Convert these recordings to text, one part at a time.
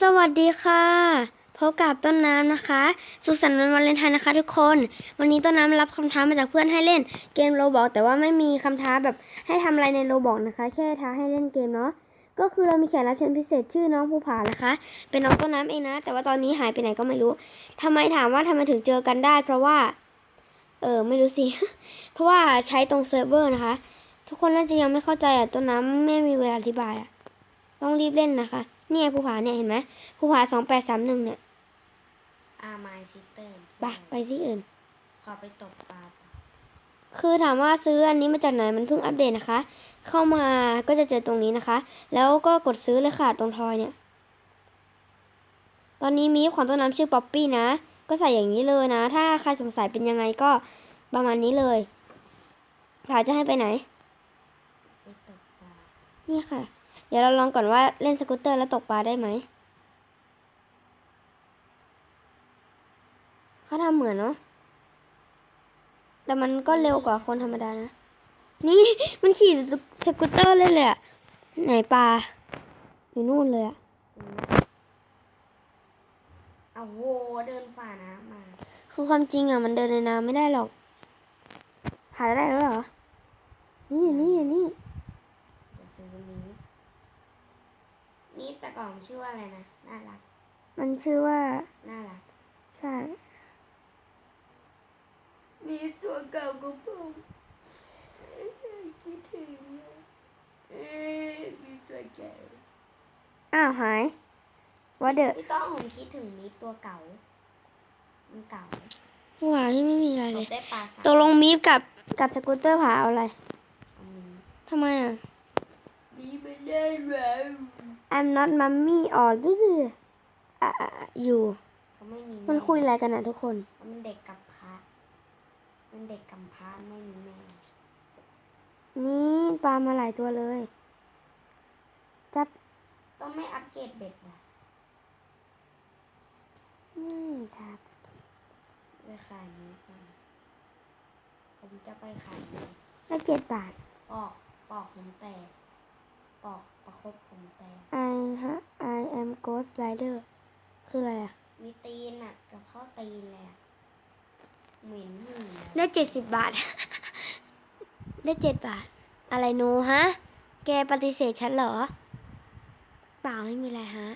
สวัสดีค่ะพบกับต้นน้ำนะคะ สุขสันต์วันวาเลนไทน์นะคะ ทุกคน วันนี้ต้นน้ำรับคำท้ามาจากเพื่อนให้เล่นเกมโรบอกแต่ว่าไม่มีคำท้าแบบให้ทำอะไรในโรบอกนะคะ แค่ท้าให้เล่นเกมเนาะก็คือเรามีแขกรับเชิญพิเศษชื่อน้องภูผานะคะ เป็นน้องต้นน้ำเองนะ แต่ว่าตอนนี้หายไปไหนก็ไม่รู้ทำไมถามว่าทำไมถึงเจอกันได้ เพราะว่า เออไม่รู้สิ เพราะว่าใช้ตรงเซิร์ฟเวอร์นะคะ ทุกคนน่าจะยังไม่เข้าใจอะต้นน้ำไม่มีเวลาอธิบายอะต้องรีบเล่นนะคะเนี่ยภูผาเนี่ยเห็นไหมภูผาสองแปดสามหนึ่งเนี่ยอาไมฟิเตอร์ไปไปที่อื่น ขอไปตกปลาต่อคือถามว่าซื้ออันนี้มาจากไหนมันเพิ่งอัปเดตนะคะ เข้ามาก็จะเจอตรงนี้นะคะ แล้วก็กดซื้อเลยค่ะตรงทอยเนี่ย ตอนนี้มีฟของต้นน้ำชื่อป๊อปปี้นะ ก็ใส่อย่างนี้เลยนะ ถ้าใครสงสัยเป็นยังไงก็ประมาณนี้เลยผาจะให้ไปไหนไปตกปลานี่ค่ะ เดี๋ยวเราลองก่อนว่าเล่นสกูตเตอร์แล้วตกปลาได้ไหมเขาทำเหมือนเนาะแต่มันก็เร็วกว่าคนธรรมดานะ นี่มันขี่สกูตเตอร์เลยเลยอะไหนปลาอยู่นู่นเลยอะเอาโวเดินฝ่าน้ำมา คือความจริงอะมันเดินในน้ำไม่ได้หรอกหาได้แล้วเหรอ นี่นี่นี่จะซื้อมี ดมีดแต่ก่อนชื่อว่าอะไรนะ น่ารัก มันชื่อว่า น่ารัก ใช่มีตัวเก่าของผมคิดถึงมีตัวเก่าอ้าวหายว่าเดอะพี่ต้องผมคิดถึงมีตัวเก่า มันเก่าว้าวที่ไม่มีอะไรตเลกยได้ปลาสัตกลงมีฟกับกับสกูตเตอร์ผาเอาอะไรเอามีดทำไมอะมีไม่ได้แล้ว I'm not mommy or ดื้อๆอะอะอะอยู่ เขาไม่มีมันคุยอะไรกันนะทุกคน มันเด็กกับพระมันเด็กกำพร้าไม่มีแม่นี่ปลามาหลายตัวเลย จับต้องไม่อัปเกรดเบ็ดนะนี่ครับไปขายนี้ก่อนผมจะไปขายนี้ได้เจ็ดบาทปอกปอกผมแตก ปอกประคบผมแตก I ฮะ I am ghost rider คืออะไรอะ มีตีนอะกับข้าวตีนเลยอะเหม็นหื่นได้เจ็ดสิบบาท ได้เจ็ดบาท อะไรหนูฮะ แกปฏิเสธฉันเหรอ เปล่าไม่มีอะไรฮะ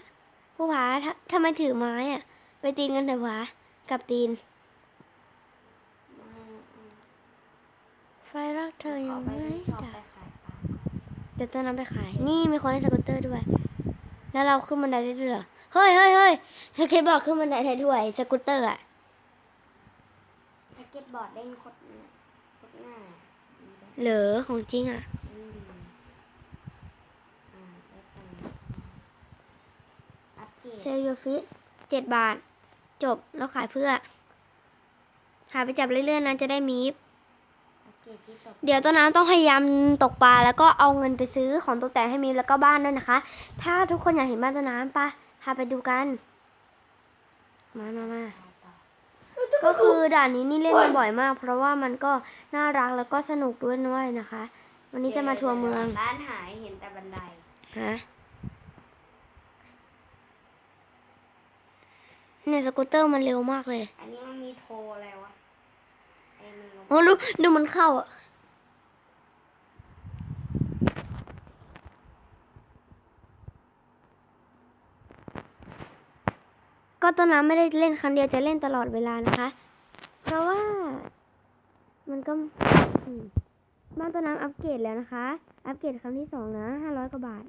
ผู้ผาททำไมถือไม้อะ ไปตีนกันเถอะผากับตีน ไฟรักเธอขยัองไปไม่ที่ชอบดับไปขายปลา เดี๋ยวต้นน้ำไปขาย นี่มีคนให้สกูตเตอร์ด้วย แล้วเราขึ้นบันไดได้ด้วยเหรอเฮ้ยเฮ้ยเฮ้ยสเก็ตบอร์ดขึ้นบันไดได้ด้วยสกูตเตอร์อะสเก็ตบอร์ดเด้งโคตรหน้าโคตรหน้าดีด้วยเหลือของจริงอะอืมดีอ่าได้ตังค์อัปเกรดเซลยูฟิตเจ็ดบาท จบแล้วขายเพื่อ หาไปจับเรื่อยๆนะจะได้มีฟอัป เกรดที่ตกเดี๋ยวต้นน้ำต้องพยายามตกปลาแล้วก็เอาเงินไปซื้อของตกแต่งให้มีฟแล้วก็บ้านด้วยนะคะ ถ้าทุกคนอยากเห็นบ้านต้นน้ำปะพาไปดูกัน มามามาปลาต่อก็คือด่านนี้นี่เล่นมาบ่อยมาก เพราะว่ามันก็น่ารักแล้วก็สนุกด้วยด้วยนะคะ วันนี้จะมาทัวร์เมืองร้านหายเห็นแต่บันไดฮะเนี่ยสกูตเตอร์มันเร็วมากเลย อันนี้มันมีโทรอะไรวะไอ้มันลง โอ้ดูดูมันเข้าอะก็ต้นน้ำไม่ได้เล่นครั้งเดียวจะเล่นตลอดเวลานะคะ เพราะว่า มันก็บ้านต้นน้ำอัปเกรดแล้วนะคะ อัปเกรดครั้งที่สองนะห้าร้อยกว่าบาท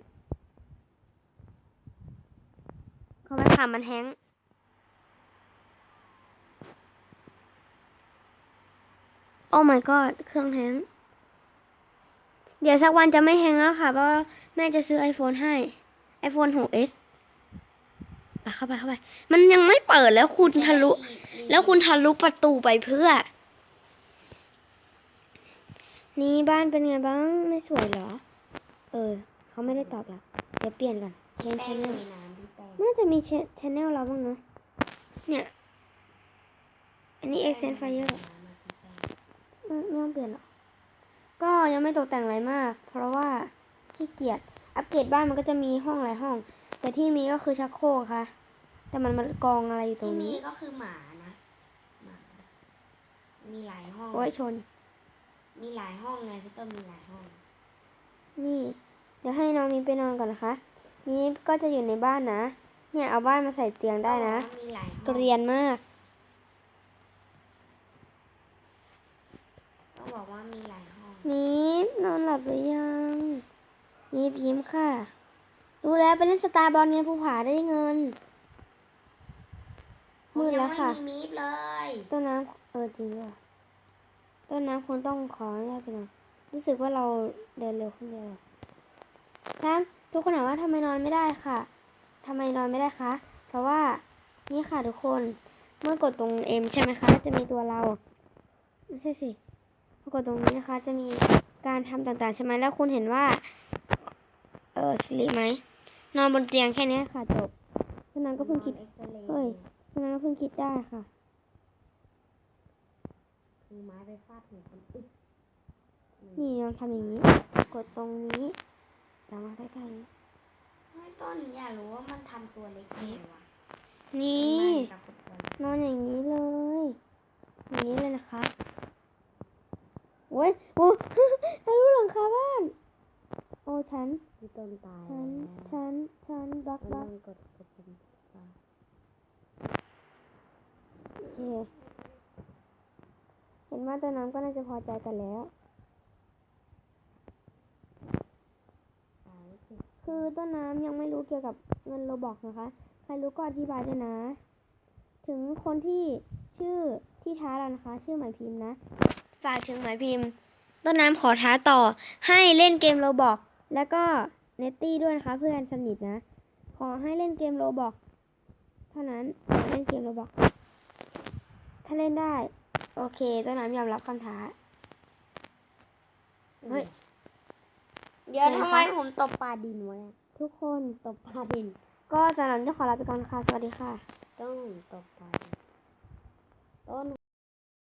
เขาไปถามมันแฮง โอ้ my god เครื่องแฮงก์เดี๋ยวสักวันจะไม่แฮงก์แล้วค่ะ เพราะว่าแม่จะซื้อ iPhone ให้ iPhone 6s ไปเข้าไปเข้าไป มันยังไม่เปิดแล้วคุณทะลุ แล้วคุณทะลุประตูไปเพื่อ นี่บ้านเป็นไงบ้าง ไม่สวยเหรอ เออ เขาไม่ได้ตอบหรอกเดี๋ยวเปลี่ยนก่อนเชนแป้ชงแนลมีน้ำพี่แป้งน่าจะมีชแนลเราบ้างนะเนี่ย อันนี้ e x c e n Fire ไม่ ไม่ต้องเปลี่ยนหรอกก็ยังไม่ตกแต่งอะไรมาก เพราะว่าขี้เกียจอัปเกรดบ้านมันก็จะมีห้องหลายห้อง แต่ที่มีก็คือชักโครกค่ะ แต่มันมันกองอะไรอยู่ตรที่งมีนี้ก็คือหมานะหมามีหลายห้อง โอ้ยชน มีหลายห้องไงพี่ต้นมีหลายห้อง นี่ เดี๋ยวให้น้องมีไปนอนก่อนนะคะมีก็จะอยู่ในบ้านนะ เนี่ยเอาบ้านมาใส่เตียงได้นะก็บอกว่ามีหลายห้องเกรียนมาก ต้องบอกว่ามีหลายห้องมีนอนหลับหรือยังมีพิมพ์ค่ะ รู้แล้วไปเล่นสตาร์บอลเนี่ยภูผาได้เงินผมมืดยัแล้วไม่ค่ะมีมีฟเลยต้นน้ำเออจริงด้วยต้นน้ำคงต้องขออนุญาตไปหน่อยรู้สึกว่าเราเดินเร็วขึ้นเยอะครับทุกคนถามว่าทำไมนอนไม่ได้ค่ะทำไมนอนไม่ได้คะ เพราะว่านี่ค่ะทุกคน เมื่อกดตรงเอ็มใช่ไหมคะก็จะมีตัวเราไม่ใช่สิพอ กดตรงนี้นะคะ จะมีการทำต่างๆใช่ไหมแล้วคุณเห็นว่า เออสิริไหมนอนบนเตียงแค่เนี้ยค่ะจบต้นน้ำก็เพิ่งคิดนอนเอ็กซเรย์เฮ้ยต้นน้ำก็เพิ่งคิดได้ค่ะคือไม้ไปฟาดหัวคนอึดนี่ลองทำอย่างนี้ กดตรงนี้เรามาใกล้ๆนี้ไม่ต้นอยากรู้ว่ามันทำตัวเล็กไงวะนี่มันกับคนตัวนอนอย่างนี้เลย อย่างนี้เลยนะคะ โอ้ยโอ้ทะลุหลังคาบ้าน โอ้ฉันพี่ต้นตายฉันฉันฉันบล็อกบล็อกกดกดปุ่มโอเคเห็นว่าตัวน้ำก็น่าจะพอใจกันแล้วตายสิคือต้นน้ำยังไม่รู้เกี่ยวกับเงินโลบอกนะคะ ใครรู้ก็อธิบายด้วยนะ ถึงคนที่ชื่อที่ท้าเรานะคะ ชื่อหมายพิมพ์นะ ฝากถึงหมายพิมพ์ ต้นน้ำขอท้าต่อให้เล่นเกมโลบอกแล้วก็เนตตี้ด้วยนะคะเพื่อนสนิทนะ ขอให้เล่นเกมโลบอกเท่านั้นเล่นเกมโลบอกถ้าเล่นได้ โอเค ต้นน้ำยอมรับคำท้าเฮ้ยเดี๋ยวเดี๋ยวทำไมนะคะผมตบปลาดินไว้อะทุกคนตบปลาดิน ก็สำหรับวันนี้ขอลาไปก่อนค่ะ สวัสดีค่ะ ต้องตบปลาดินต้น